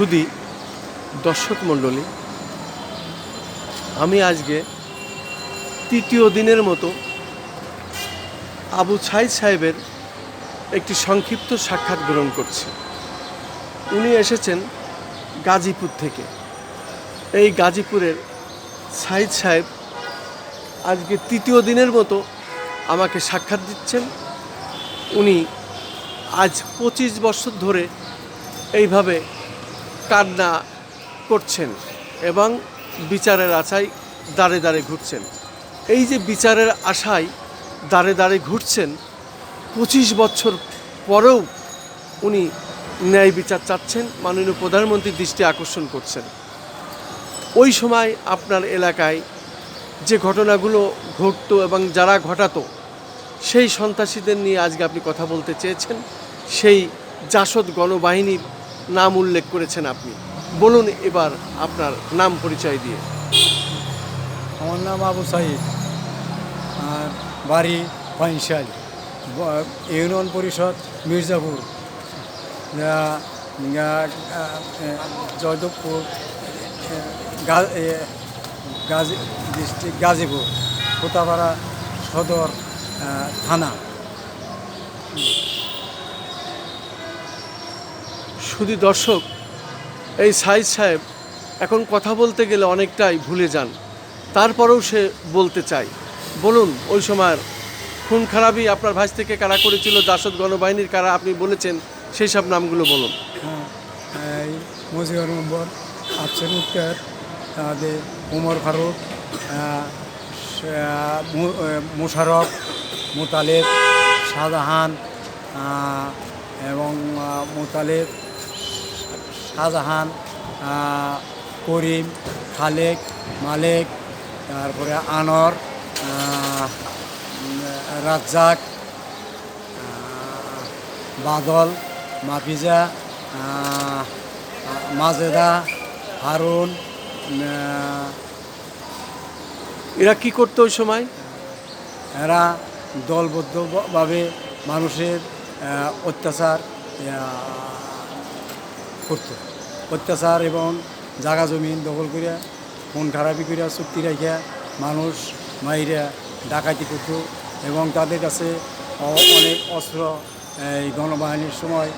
সুদী দর্শক মণ্ডলী, আমি আজকে তৃতীয় দিনের মতো আবু ছাইদ সাহেবের একটি সংক্ষিপ্ত সাক্ষাৎ গ্রহণ করছি। উনি এসেছেন গাজীপুর থেকে। এই গাজীপুরের সাইদ সাহেব আজকে তৃতীয় দিনের মতো আমাকে সাক্ষাৎ দিচ্ছেন। উনি আজ পঁচিশ বছর ধরে এইভাবে কান্না করছেন এবং বিচারের আশায় দাঁড়ে দাঁড়ে ঘুরছেন। এই যে বিচারের আশায় দাঁড়ে দাঁড়ে ঘুরছেন, পঁচিশ বছর পরেও উনি ন্যায় বিচার চাচ্ছেন, মাননীয় প্রধানমন্ত্রীর দৃষ্টি আকর্ষণ করছেন। ওই সময় আপনার এলাকায় যে ঘটনাগুলো ঘটতো এবং যারা ঘটাতো, সেই সন্ত্রাসীদের নিয়ে আজকে আপনি কথা বলতে চেয়েছেন, সেই জাসদ গণবাহিনীর নাম উল্লেখ করেছেন আপনি। বলুন এবার আপনার নাম পরিচয় দিয়ে। আমার নাম আবু সাইদ। বাড়ি পাইনশাল ইউনিয়ন পরিষদ মির্জাপুর। জয়দেবপুর গাজী, ডিস্ট্রিক্ট গাজীপুর, কোতাপাড়া সদর থানা। শুধু দর্শক এই সাইজ সাহেব এখন কথা বলতে গেলে অনেকটাই ভুলে যান। তারপরেও সে বলতে চায়। বলুন ওই সময়ের খুন খারাপই আপনার ভাইস থেকে কারা করেছিল জাসদ গণবাহিনীর কারা আপনি বলেছেন সেই সব নামগুলো বলুন। হ্যাঁ, মজিবর নম্বর আফসর মুক্তার তাদের উমর ফারুক মুশারফ মোতালেব শাহজাহান এবং মোতালেব শাহজাহান করিম খালেক মালেক তারপরে আনর রাজ্জাক বাদল মাফিজা মাজেদা হারুন এরা কি করতো ওই সময়? এরা দলবদ্ধভাবে মানুষের অত্যাচার করত। অত্যাচার এবং জাগা জমিন দখল করিয়া, মন খারাপি করিয়া, চুক্তি রাখিয়া মানুষ মাইরা ডাকাতি করত এবং তাদের কাছে অনেক অস্ত্র, এই গণবাহিনীর সময়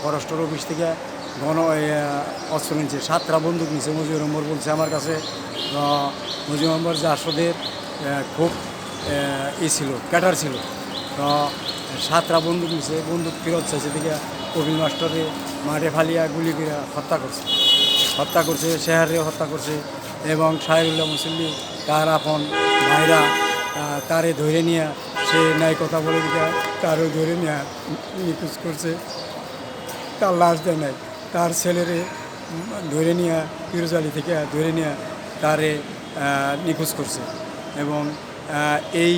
ফরেস্টর অফিস থেকে গণ অস্ত্র নিচ্ছে সাতটা বন্দুক নিচ্ছে মুজিবুর রহমান বলছে আমার কাছে মুজিবুর রহমান জাসদের খুব ই ছিল ক্যাটার ছিল। তো সাতটা বন্দুক নিছে বন্দুক ফেরত চাইছে থেকে কবির মাস্টারে মাঠে ফালিয়া গুলি করে হত্যা করছে। হত্যা করছে, শেহারে হত্যা করছে এবং শাহরুল্লাহ মুসল্লি তার আপন ভাইরা তারে ধরে নিয়ে সে ন্যায় কথা বলে দিকে তারও ধরে নিয়ে নিখোঁজ করছে। তার লাশ দেয় নাই। তার ছেলেরে ধরে নিয়ে পিরোজালি থেকে ধরে নিয়ে তারে নিখোঁজ করছে এবং এই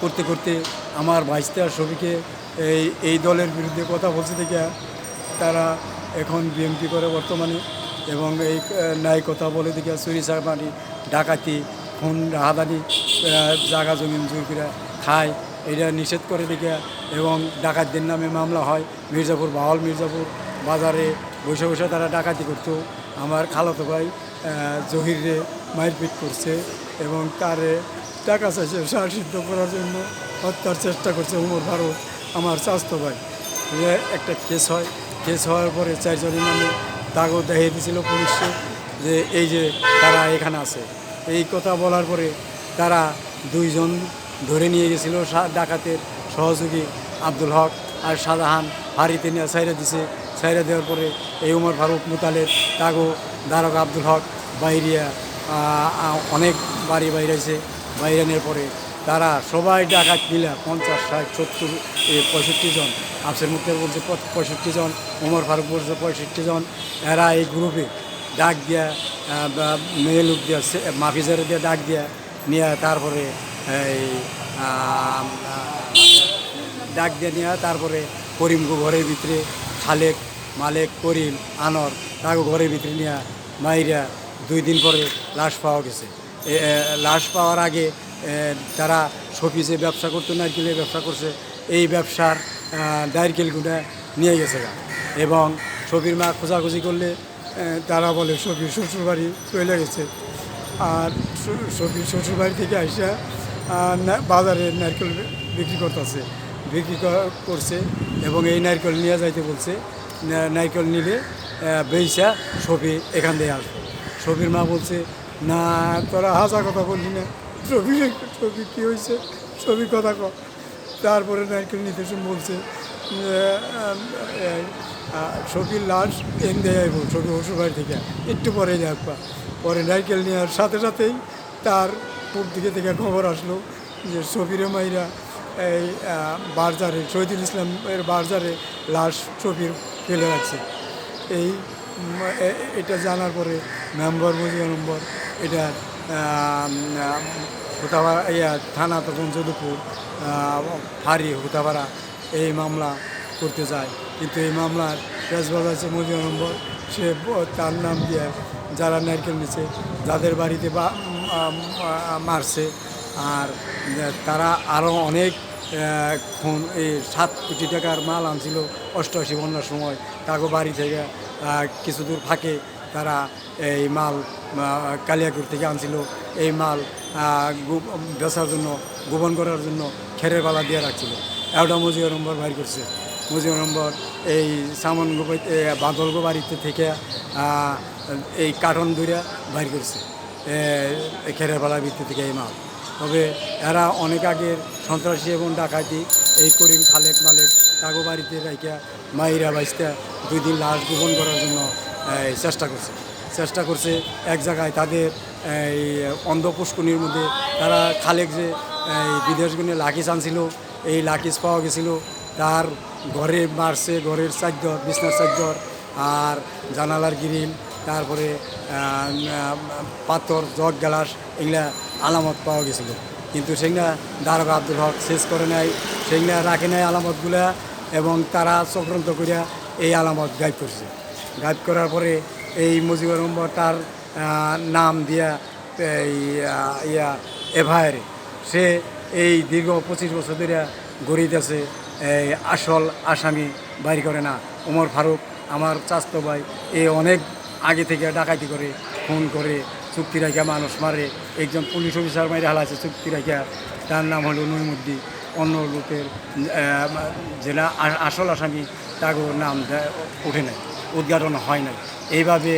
করতে করতে আমার আর ছবিকে এই এই দলের বিরুদ্ধে কথা বলছে থেকে তারা এখন বিএমপি করে বর্তমানে এবং এই ন্যায় কথা বলে দিকে চুরি চাপানি ডাকাতি, খুন, রাহাদানি জাগা জমিন জোর করে খায়। এটা নিষেধ করে দিকে এবং ডাকাতদের নামে মামলা হয়। মির্জাপুর বাহল মির্জাপুর বাজারে বসে বসে তারা ডাকাতি করতো। আমার খালাতো ভাই জহিরে মারপিট করছে এবং তারে টাকা চাইছে, সার সিদ্ধ করার জন্য হত্যার চেষ্টা করছে উমর ফারুক। আমার স্বাস্থ্য ভাই। একটা কেস হয়। কেস হওয়ার পরে চারজনের নামে দাগও দেখিয়ে দিয়েছিল পুলিশে যে এই যে তারা এখানে আছে। এই কথা বলার পরে তারা দুইজন ধরে নিয়ে গেছিল ডাকাতের সহযোগী আব্দুল হক আর শাহজাহান হারিতে নিয়ে সাইরা দিছে। সাইরা দেওয়ার পরে এই উমর ফারুক মুতালের তাগো দারক আব্দুল হক বাইরিয়া অনেক বাড়ি বাইরেছে বাইরানোর পরে তারা সবাই ডাকাত মিলে পঞ্চাশ, ষাট, সত্তর পঁয়ষট্টি জন। আফসের মুক্তার বলছে পঁয়ষট্টি জন, ওমর ফারুক বলছে, পঁয়ষট্টি জন। এরা এই গ্রুপে ডাক দিয়া মেয়ে লোক দিয়া মাফিজারে দিয়ে ডাক দিয়া নিয়ে তারপরে এই ডাক দিয়ে নিয়ে তারপরে করিমগো ঘরের ভিতরে খালেক, মালেক, করিম আনর তাকে ঘরের ভিতরে নিয়ে মাইরা দুই দিন পরে লাশ পাওয়া গেছে। লাশ পাওয়ার আগে তারা শপিসে ব্যবসা করতো নারকেলের ব্যবসা করছে। এই ব্যবসার নারকেলগুলো নিয়ে গেছে এবং সবির মা খোঁজাখুঁজি করলে তারা বলে সবির শ্বশুরবাড়ি চলে গেছে। আর শ- সবির শ্বশুরবাড়ি থেকে না- বাজারে নারকেল বিক্রি করতেছে। বিক্রি করছে এবং এই নারকেল নিয়ে যাইতে বলছে। নারকেল নিলে বেইসা ছবি এখান দিয়ে আসবে। ছবির মা বলছে, না, তোরা হাসা কথা বললি না। ছবি ছবি, কী হয়েছে? ছবি কথা ক। তারপরে নারকেল নিতে শুন বলছে ছবির লাশ এন দেয় ছবি শ্বশুরবাড়ি থেকে। একটু পরে দেখবা পরে নারকেল নেওয়ার সাথে সাথেই তার পূর্ব দিকে থেকে খবর আসলো যে সফিরে মাইরা এই বারজারে, শহীদুল ইসলামের বারজারে লাশ সফির ফেলে রাখছে। এই এটা জানার পরে মেম্বার মজিয়া নম্বর, এটা হুতাপাড়া ইয়া, থানা তখন যদুপুর ফাঁড়ি হুতাপাড়া এই মামলা করতে যায়। কিন্তু এই মামলার পেশবাজ আছে মজিয়া নম্বর। সে তার নাম দিয়ে যারা নারকেল নিচ্ছে, যাদের বাড়িতে বা মারছে, আর তারা আরও অনেক খুন, এই সাত কোটি টাকার মাল আনছিল অষ্টআশি বন্যার সময়। তাকে বাড়ি থেকে কিছু দূর ফাঁকে তারা এই মাল কালিয়াকুর থেকে আনছিল এই মাল বেচার জন্য, গোপন করার জন্য খেরের পালা দিয়ে রাখছিল। একটা মজিয়া নম্বর বাইর করছে। মজিয়া নম্বর এই সামন বাদলগো বাড়িতে থেকে এই কার্টন দূরে বাইর করছে খেরের পালা ভিত্তি থেকে এই মাল। তবে এরা অনেক আগের সন্ত্রাসী এবং ডাকাতি, এই করিম খালেক মালেক তাগো বাড়িতে রাইকা মাইরা বাইসটা দুই দিন লাশ গোপন করার জন্য চেষ্টা করছে। চেষ্টা করছে এক জায়গায় তাদের, এই অন্ধ পুষ্কনির মধ্যে। তারা খালেক যে, এই বিদেশ গুণে লাকিস আনছিল, এই লাকিস পাওয়া গেছিল। তার ঘরে মারছে, ঘরের চাদ্দর বিছনার চাদ্দর আর জানালার গ্রিল তারপরে পাথর, জগ, গ্লাস, এগুলা আলামত পাওয়া গেছিল। কিন্তু সেগুলা দারোগা আব্দুল হক শেষ করে নাই, সেগুলা রাখে নাই আলামতগুলা, এবং তারা চক্রান্ত করিয়া এই আলামত গাইব করছে। গাইব করার পরে এই মুজিবুর রহমান তার নাম দিয়া এই ইয়া এভায়ারে সে এই দীর্ঘ পঁচিশ বছর ধরে গড়িতেছে, এই আসল আসামি বাইর করে না। ওমর ফারুক, আমার চাস্তো ভাই, এ অনেক আগে থেকে ডাকাতি করে ফোন করে, চুক্তি রাখা মানুষ মারে। একজন পুলিশ অফিসার মাইরে হালাছে চুক্তি রাখা তার নাম হলো নইমুদ্দি অন্য লোকের জেলা আসল আসামি, তাগো নাম ওঠে নাই। উদ্ঘাটন হয় নাই। এইভাবে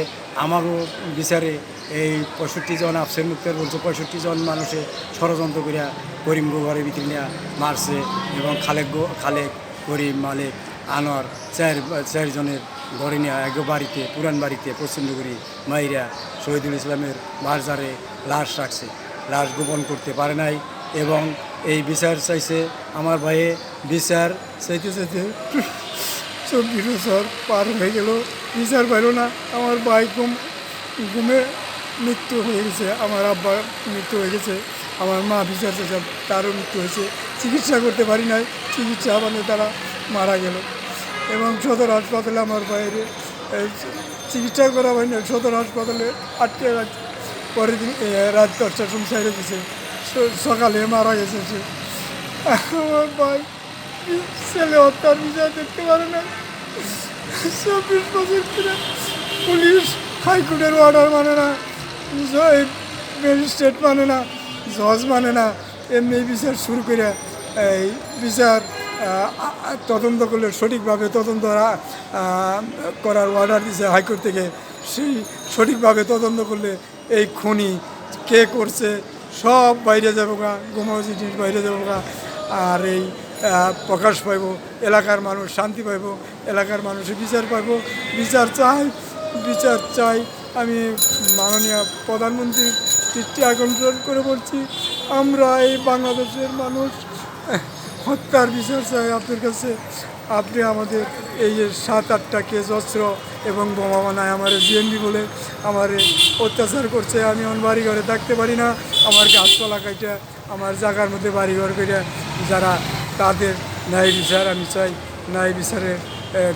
আমারও বিচারে এই পঁয়ষট্টি জন আফসের মুক্তের বলছে, পঁয়ষট্টি জন মানুষে ষড়যন্ত্র করিয়া করিম গো ঘরে ভিতরে নিয়ে মারছে এবং খালেক খালেক, করিম, মালেক, আনোয়ার চার চারজনের ঘরে নিয়ে এক বাড়িতে, পুরান বাড়িতে পশ্চিমনগরী মাইরা শহীদুল ইসলামের বারজারে লাশ রাখছে। লাশ গোপন করতে পারে নাই এবং এই বিচার চাইছে আমার ভাইয়ে। বিচার চাইতে চাইতে চব্বিশ বছর পার হয়ে গেল। বিচার পাইল না। আমার ভাই গুম গুমে মৃত্যু হয়ে গেছে। আমার আব্বার মৃত্যু হয়ে গেছে। আমার মা বিচার চাইছে তারও মৃত্যু হয়েছে। চিকিৎসা করতে পারি নাই। চিকিৎসা মানে তারা মারা গেল। এবং সদর হাসপাতালে আমার বাইরে চিকিৎসা করা হয় না সদর হাসপাতালে আটকে রাখছে পরের দিন রাত দশটার সময় ছেড়ে দিছে সকালে মারা গেছে সে। আমার ভাই ছেলে হত্যার বিচার দেখতে পারে না। চব্বিশ বছর ধরে পুলিশ হাইকোর্টের অর্ডার মানে না ম্যাজিস্ট্রেট মানে না জজ মানে না, এমনি বিচার শুরু করে, এই বিচার তদন্ত করলে সঠিকভাবে তদন্ত করার অর্ডার দিছে হাইকোর্ট থেকে। সেই সঠিকভাবে তদন্ত করলে এই খুনি কে করছে, সব বাইরে যাব গা জিনিস বাইরে যাব গা আর এই প্রকাশ পাইব, এলাকার মানুষ শান্তি পাইব, এলাকার মানুষে বিচার পাইব। বিচার চাই বিচার চাই। আমি মাননীয় প্রধানমন্ত্রীর দৃষ্টি আকর্ষণ করে বলছি, আমরা এই বাংলাদেশের মানুষ, হত্যার বিচার চাই। আপনার কাছে, আপনি আমাদের এই যে সাত আটটা কেস, অস্ত্র এবং বোমা বানায় আমার জিএনবি বলে আমার অত্যাচার করছে, আমি আমার বাড়ি ঘরে থাকতে পারি না। আমার গাছপালা কাইটা, আমার জায়গার মধ্যে বাড়ি ঘর করে যারা তাদের ন্যায় বিচার আমি চাই, ন্যায় বিচারের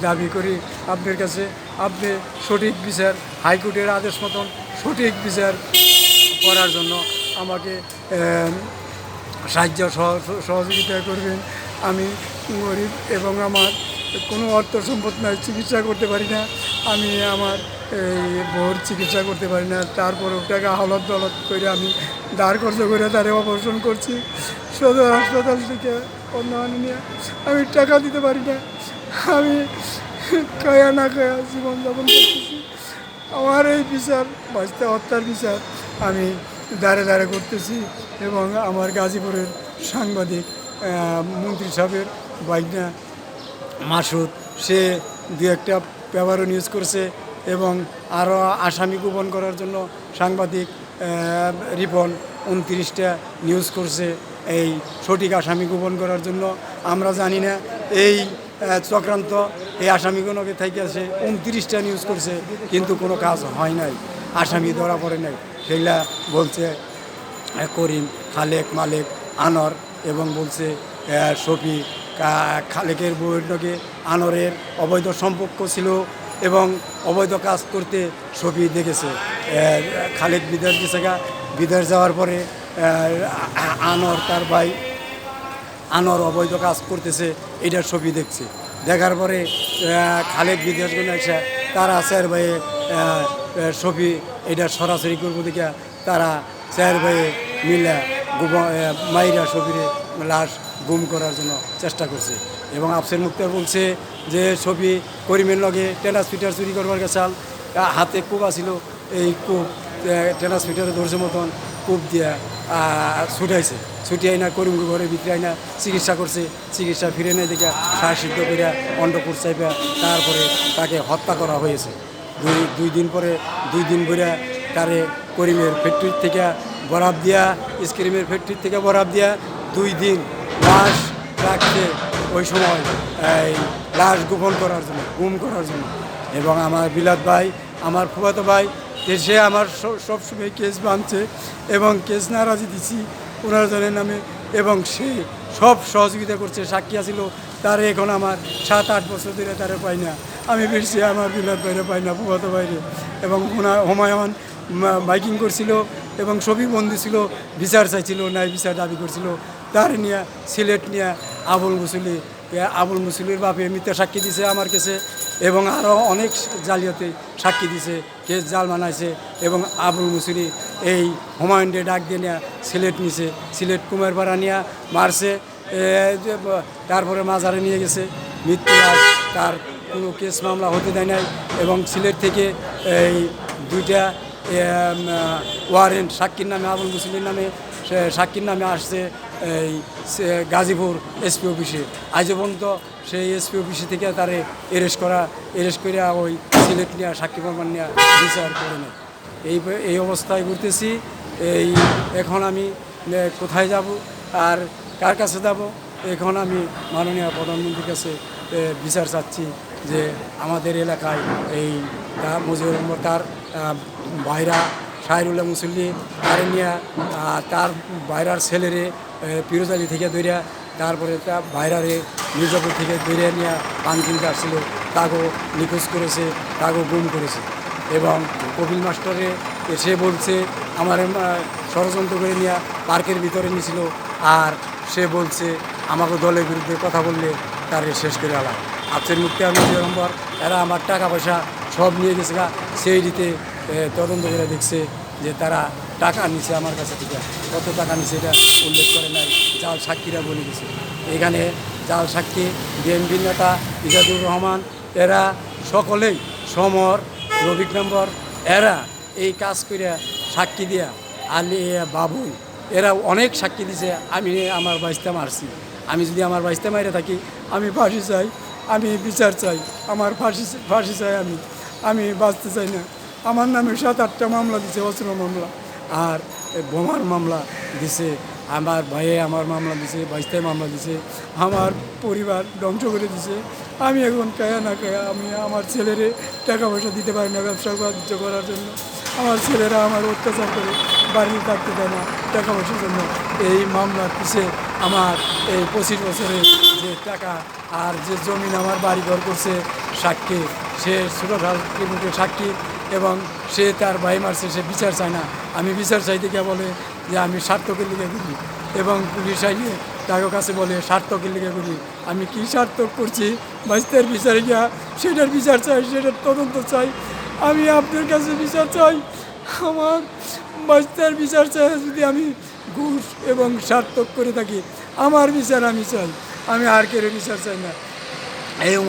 দাবি করি। আপনার কাছে আপনি সঠিক বিচার, হাইকোর্টের আদেশ মতন সঠিক বিচার করার জন্য আমাকে সাহায্য সহ- সহযোগিতা করবেন। আমি গরিব এবং আমার কোনো অর্থ সম্পদ নাই, চিকিৎসা করতে পারি না। আমি আমার, এই, বউর চিকিৎসা করতে পারি না। তারপরেও টাকা হলত দলত করে আমি দাঁড় খরচ করে তারে অপারেশন করছি। সদর হাসপাতাল থেকে অন্য নিয়ে আমি টাকা দিতে পারি না আমি কায়া না কায়া জীবনযাপন করতেছি। আমার এই বিচার, বাঁচতে হত্যার বিচার আমি দাঁড়ে দাঁড়ে করতেছি এবং আমার গাজীপুরের সাংবাদিক মন্ত্রী সাহেবের বাইকনা মাসুদ, সে দু একটা পেপারও নিউজ করছে এবং আরও আসামি গোপন করার জন্য সাংবাদিক রিপন উনত্রিশটা নিউজ করছে। এই সঠিক আসামি গোপন করার জন্য আমরা জানি না। এই চক্রান্ত এই আসামিগুলোকে থেকে সে উনত্রিশটা নিউজ করছে, কিন্তু কোনো কাজ হয় নাই। আসামি ধরা পড়ে নাই। সেগুলা বলছে করিম খালেক মালেক আনর এবং বলছে শফি খালেকের বউয়ের আনরের অবৈধ সম্পর্ক ছিল এবং অবৈধ কাজ করতে শফি দেখেছে। খালেক বিদেশ গেছে গা। বিদেশ যাওয়ার পরে আনর তার ভাই আনর অবৈধ কাজ করতেছে, এইটার ছবি দেখছে। দেখার পরে খালেদ বিদেশগুলো এসে তারা স্যার ভাইয়ে ছবি এটা সরাসরি করব দেখে তারা স্যার ভাইয়ে মিলে মাইরা ছবিরে লাশ গুম করার জন্য চেষ্টা করছে। এবং আফসের মুক্তার বলছে যে, ছবি করিমের লগে টেনাস ফিটার চুরি করবার গেছাল। হাতে কূপ আছিল, এই কূপ টেনাস ফিটারে ধরছে মতন। কূপ দিয়া ছুটাইছে। ছুটিয়াই না করিম ঘরে ভিতরে আইনা চিকিৎসা করছে, চিকিৎসা ফিরে নেই দেখে সার সিদ্ধ করে অন্ডপুর চাইপা তারপরে তাকে হত্যা করা হয়েছে। দুই দুই দিন পরে, দুই দিন ধরে তারে করিমের ফ্যাক্টরির থেকে বরাব দিয়া স্ক্রিমের ফ্যাক্টরির থেকে বরাব দিয়া দুই দিন লাশ রাখছে ওই সময়, এই লাশ গোপন করার জন্য, গুম করার জন্য। এবং আমার বিলাত ভাই, আমার ফুফাতো ভাই সে আমার সবসময় কেস বাঁধছে এবং কেস নারাজি দিছি, ওনার জনের নামে, এবং সে সব সহযোগিতা করছে, সাক্ষী আছিল, তারে এখন আমার সাত, আট বছর ধরে তারে পাই না। আমি বেশি আমার বিলাত বাইরে পাই না, ফুফাতো বাইরে এবং ওনার হুমায়ুন বাইকিং করছিল এবং ছবি বন্দি ছিল, বিচার চাইছিল নাই বিচার দাবি করছিল। তার নিয়ে সিলেট নিয়ে আবুল মুসলি আবুল মুসলির বাপে মিথ্যা সাক্ষী দিছে আমার কাছে এবং আরও অনেক জালিয়াতে সাক্ষী দিছে, কেস জাল বানাইছে এবং আবুল মুসলি এই হুমায়ুনকে ডাক দিয়ে নিয়ে সিলেট নিছে। সিলেট কুমারপাড়া নিয়ে মারছে তারপরে মাজারে নিয়ে গেছে। মৃত্যু তার কোনো কেস মামলা হতে দেয় নাই এবং সিলেট থেকে এই দুইটা ওয়ারেন্ট সাক্ষীর নামে, আবুল মুসলির নামে সাক্ষীর নামে আসছে। এই গাজীপুর এসপি অফিসে। আজ পর্যন্ত সেই এসপি অফিসে থেকে তারে এরেস্ট করা এরেস্ট করে ওই সিলেট নিয়ে, সাক্ষী প্রমাণ নিয়ে বিচার করে নেয়। এই এই অবস্থায় ঘুরতেছি। এই, এখন আমি কোথায় যাব আর কার কাছে যাব, এখন আমি মাননীয় প্রধানমন্ত্রীর কাছে বিচার চাচ্ছি যে আমাদের এলাকায় এই মুজিবুর রহমান তার ভাইরা শাহরুল্লাহ মুসল্লি, তারে নিয়ে তার বাইরার ছেলেরে পিরোজ আলী থেকে ধরিয়া তারপরে তা বাইরারে মির্জাপুর থেকে ধরে নিয়ে পান কিনতে আসছিল। তাকেও নিখোঁজ করেছে তাকেও গুম করেছে এবং কপিল মাস্টারে এসে বলছে, আমার ষড়যন্ত্র করে নিয়ে পার্কের ভিতরে নিয়েছিল আর সে বলছে, আমাকে দলের বিরুদ্ধে কথা বললে তার শেষ করে আলাম। আফসের মুক্তি আমি নম্বর, এরা আমার টাকা পয়সা সব নিয়ে গেছে সেই দিতে তদন্ত করে দেখছে যে তারা টাকা নিছে আমার কাছে থেকে। কত টাকা নিছে এটা উল্লেখ করে নাই। জাল সাক্ষীরা বলে গেছে এখানে জাল সাক্ষী, বিএনপি নেতা ইজাদুর রহমান, এরা সকলেই সমর রবিক নম্বর, এরা এই কাজ করে সাক্ষী দিয়া আলি বাবুল এরা অনেক সাক্ষী দিছে, আমি আমার বাইশটা মারছি। আমি যদি আমার বাইশটা মাইরে থাকি, আমি ফাঁসি চাই, আমি বিচার চাই, আমার ফাঁসি ফাঁসি চাই আমি। আমি বাঁচতে চাই না। আমার নামে সাত, আটটা মামলা দিছে, অস্ত্র মামলা। আর বোমার মামলা দিছে, আমার ভাইয়ে আমার মামলা দিছে বাইশটায় মামলা দিছে, আমার পরিবার ধ্বংস করে দিছে। আমি এখন কায়া না কায়া আমি আমার ছেলেরে টাকা পয়সা দিতে পারি না, ব্যবসা বাণিজ্য করার জন্য। আমার ছেলেরা আমার অত্যাচার করে, বাড়ি থাকতে দেয় না টাকা পয়সার জন্য। এই মামলার পিছে আমার এই পঁচিশ বছরের যে টাকা আর যে জমিন আমার বাড়ি ঘর করছে, সাক্ষী, সে ছোটো সাক্ষী এবং সে তার ভাই মারছে, সে বিচার চায় না। আমি বিচার চাইতে গিয়ে বলে যে, আমি সার্থকের লিখে করি এবং পুলিশ আইনে তাকে কাছে বলে, সার্থকের লিখে করি আমি কী সার্থক করছি? বাইস্তের বিচারে গিয়া সেটার বিচার চাই, সেটার তদন্ত চাই। আমি আপনার কাছে বিচার চাই। আমার বাইস্তের বিচার চাই যদি আমি ঘুষ এবং স্বার্থক করে থাকি। আমার বিচার আমি চাই। আমি আর কেউ বিচার চাই না। এই